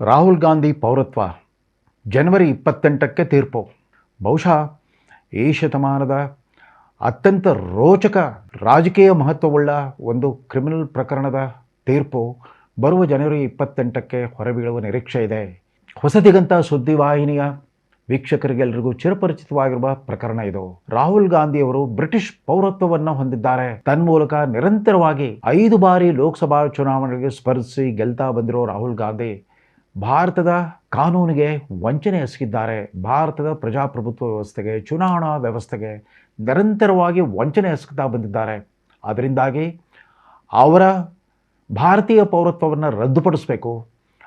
ರಾಹುಲ್ ಗಾಂಧಿ ಪೌರತ್ವ ಜನವರಿ ಇಪ್ಪತ್ತೆಂಟಕ್ಕೆ ತೀರ್ಪು. ಬಹುಶಃ ಈ ಶತಮಾನದ ಅತ್ಯಂತ ರೋಚಕ ರಾಜಕೀಯ ಮಹತ್ವವುಳ್ಳ ಒಂದು ಕ್ರಿಮಿನಲ್ ಪ್ರಕರಣದ ತೀರ್ಪು ಬರುವ ಜನವರಿ ಇಪ್ಪತ್ತೆಂಟಕ್ಕೆ ಹೊರಬೀಳುವ ನಿರೀಕ್ಷೆ ಇದೆ. ಹೊಸದಿಗಂತ ಸುದ್ದಿವಾಹಿನಿಯ ವೀಕ್ಷಕರಿಗೆಲ್ಲರಿಗೂ ಚಿರಪರಿಚಿತವಾಗಿರುವ ಪ್ರಕರಣ ಇದು. ರಾಹುಲ್ ಗಾಂಧಿಯವರು ಬ್ರಿಟಿಷ್ ಪೌರತ್ವವನ್ನು ಹೊಂದಿದ್ದಾರೆ. ತನ್ಮೂಲಕ ನಿರಂತರವಾಗಿ ಐದು ಬಾರಿ ಲೋಕಸಭಾ ಚುನಾವಣೆಗೆ ಸ್ಪರ್ಧಿಸಿ ಗೆಲ್ತಾ ಬಂದಿರೋ ರಾಹುಲ್ ಗಾಂಧಿ ಭಾರತದ ಕಾನೂನಿಗೆ ವಂಚನೆ ಎಸಗಿದ್ದಾರೆ. ಭಾರತದ ಪ್ರಜಾಪ್ರಭುತ್ವ ವ್ಯವಸ್ಥೆಗೆ, ಚುನಾವಣಾ ವ್ಯವಸ್ಥೆಗೆ ನಿರಂತರವಾಗಿ ವಂಚನೆ ಎಸಗ್ತಾ ಬಂದಿದ್ದಾರೆ. ಅದರಿಂದಾಗಿ ಅವರ ಭಾರತೀಯ ಪೌರತ್ವವನ್ನು ರದ್ದುಪಡಿಸಬೇಕು.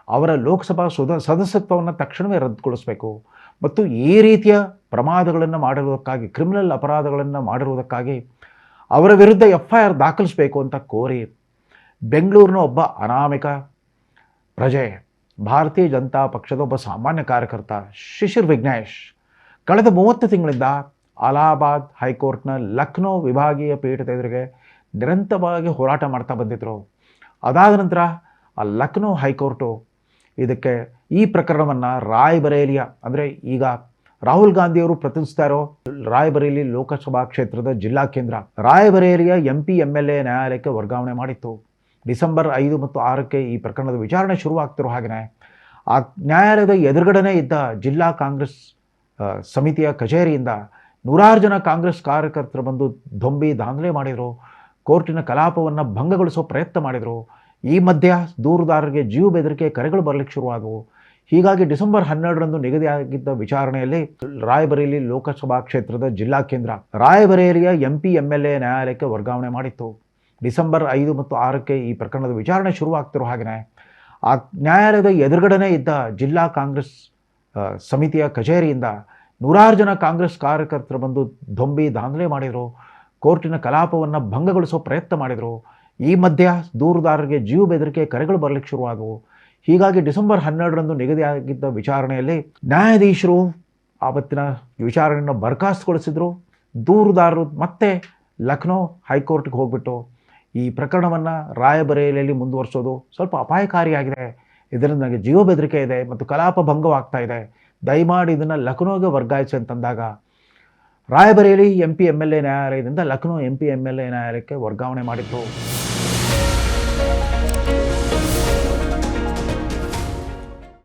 ಅವರ ಲೋಕಸಭಾ ಸುದ, ಸದಸ್ಯತ್ವವನ್ನು ತಕ್ಷಣವೇ ರದ್ದುಗೊಳಿಸಬೇಕು. ಮತ್ತು ಈ ರೀತಿಯ ಪ್ರಮಾದಗಳನ್ನು ಮಾಡಿರುವುದಕ್ಕಾಗಿ, ಕ್ರಿಮಿನಲ್ ಅಪರಾಧಗಳನ್ನು ಮಾಡಿರುವುದಕ್ಕಾಗಿ ಅವರ ವಿರುದ್ಧ ಎಫ್ ಐ ಆರ್ ದಾಖಲಿಸಬೇಕು ಅಂತ ಕೋರಿ ಬೆಂಗಳೂರಿನ ಒಬ್ಬ ಅನಾಮಿಕ ಪ್ರಜೆ ಭಾರತೀಯ ಜನತಾ ಪಕ್ಷದ ಒಬ್ಬ ಸಾಮಾನ್ಯ ಕಾರ್ಯಕರ್ತ ಶಿಶಿರ್ ವಿಘ್ನೇಶ್ ಕಳೆದ ಮೂವತ್ತು ತಿಂಗಳಿಂದ ಅಲಹಾಬಾದ್ ಹೈಕೋರ್ಟ್ನ ಲಕ್ನೋ ವಿಭಾಗೀಯ ಪೀಠದ ಎದುರಿಗೆ ನಿರಂತರವಾಗಿ ಹೋರಾಟ ಮಾಡ್ತಾ ಬಂದಿದ್ದರು ಅದಾದ ನಂತರ ಆ ಲಕ್ನೋ ಹೈಕೋರ್ಟು ಇದಕ್ಕೆ ಈ ಪ್ರಕರಣವನ್ನು ರಾಯ್ಬರೇಲಿಯ, ಅಂದರೆ ಈಗ ರಾಹುಲ್ ಗಾಂಧಿಯವರು ಪ್ರತಿನಿಧಿಸ್ತಾ ಇರೋ ರಾಯ್ಬರೇಲಿ ಲೋಕಸಭಾ ಕ್ಷೇತ್ರದ ಜಿಲ್ಲಾ ಕೇಂದ್ರ, ರಾಯ್ಬರೇಲಿಯ M P M L A ನ್ಯಾಯಾಲಯಕ್ಕೆ ವರ್ಗಾವಣೆ ಮಾಡಿತ್ತು. ಡಿಸೆಂಬರ್ ಐದು ಮತ್ತು ಆರಕ್ಕೆ ಈ ಪ್ರಕರಣದ ವಿಚಾರಣೆ ಶುರುವಾಗ್ತಿರೋ ಹಾಗೆಯೇ ಆ ನ್ಯಾಯಾಲಯದ ಎದುರುಗಡೆನೇ ಇದ್ದ ಜಿಲ್ಲಾ ಕಾಂಗ್ರೆಸ್ ಸಮಿತಿಯ ಕಚೇರಿಯಿಂದ ನೂರಾರು ಜನ ಕಾಂಗ್ರೆಸ್ ಕಾರ್ಯಕರ್ತರು ಬಂದು ದೊಂಬಿ ದಾಂಧಲೆ ಮಾಡಿದರು, ಕೋರ್ಟಿನ ಕಲಾಪವನ್ನು ಭಂಗಗೊಳಿಸೋ ಪ್ರಯತ್ನ ಮಾಡಿದರು. ಈ ಮಧ್ಯ ದೂರುದಾರರಿಗೆ ಜೀವ ಬೆದರಿಕೆ ಕರೆಗಳು ಬರಲಿಕ್ಕೆ ಶುರುವಾದವು. ಹೀಗಾಗಿ ಡಿಸೆಂಬರ್ ಹನ್ನೆರಡರಂದು ನಿಗದಿಯಾಗಿದ್ದ ವಿಚಾರಣೆಯಲ್ಲಿ ರಾಯಬರೇಲಿ ಲೋಕಸಭಾ ಕ್ಷೇತ್ರದ ಜಿಲ್ಲಾ ಕೇಂದ್ರ ರಾಯಬರೇಲಿಯ M P M L A ನ್ಯಾಯಾಲಯಕ್ಕೆ ವರ್ಗಾವಣೆ ಮಾಡಿತ್ತು. ಡಿಸೆಂಬರ್ ಐದು ಮತ್ತು ಆರಕ್ಕೆ ಈ ಪ್ರಕರಣದ ವಿಚಾರಣೆ ಶುರುವಾಗ್ತಿರೋ ಹಾಗೆಯೇ ಆ ನ್ಯಾಯಾಲಯದ ಎದುರುಗಡೆನೇ ಇದ್ದ ಜಿಲ್ಲಾ ಕಾಂಗ್ರೆಸ್ ಸಮಿತಿಯ ಕಚೇರಿಯಿಂದ ನೂರಾರು ಜನ ಕಾಂಗ್ರೆಸ್ ಕಾರ್ಯಕರ್ತರು ಬಂದು ದೊಂಬಿ ದಾಂಧಲೆ ಮಾಡಿದರು, ಕೋರ್ಟಿನ ಕಲಾಪವನ್ನು ಭಂಗಗೊಳಿಸೋ ಪ್ರಯತ್ನ ಮಾಡಿದರು. ಈ ಮಧ್ಯ ದೂರುದಾರರಿಗೆ ಜೀವ ಬೆದರಿಕೆ, ಕರೆಗಳು ಬರಲಿಕ್ಕೆ ಶುರುವಾದವು. ಹೀಗಾಗಿ ಡಿಸೆಂಬರ್ ಹನ್ನೆರಡರಂದು ನಿಗದಿಯಾಗಿದ್ದ ವಿಚಾರಣೆಯಲ್ಲಿ ನ್ಯಾಯಾಧೀಶರು ಆವತ್ತಿನ ವಿಚಾರಣೆಯನ್ನು ಬರ್ಖಾಸ್ತುಗೊಳಿಸಿದರು ದೂರುದಾರರು ಮತ್ತೆ ಲಕ್ನೋ ಹೈಕೋರ್ಟ್ಗೆ ಹೋಗ್ಬಿಟ್ಟು ಈ ಪ್ರಕರಣವನ್ನು ರಾಯಬರೇಲಿಯಲ್ಲಿ ಮುಂದುವರಿಸೋದು ಸ್ವಲ್ಪ ಅಪಾಯಕಾರಿಯಾಗಿದೆ. ಇದರಿಂದ ನನಗೆ ಜೀವ ಬೆದರಿಕೆ ಇದೆ ಮತ್ತು ಕಲಾಪ ಭಂಗವಾಗ್ತಾ ಇದೆ. ದಯಮಾಡಿ ಇದನ್ನು ಲಕ್ನೋಗೆ ವರ್ಗಾಯಿಸಿ ಅಂತಂದಾಗ, Raebareli M P M L A ನ್ಯಾಯಾಲಯದಿಂದ Lucknow M P M L A ನ್ಯಾಯಾಲಯಕ್ಕೆ ವರ್ಗಾವಣೆ ಮಾಡಿತ್ತು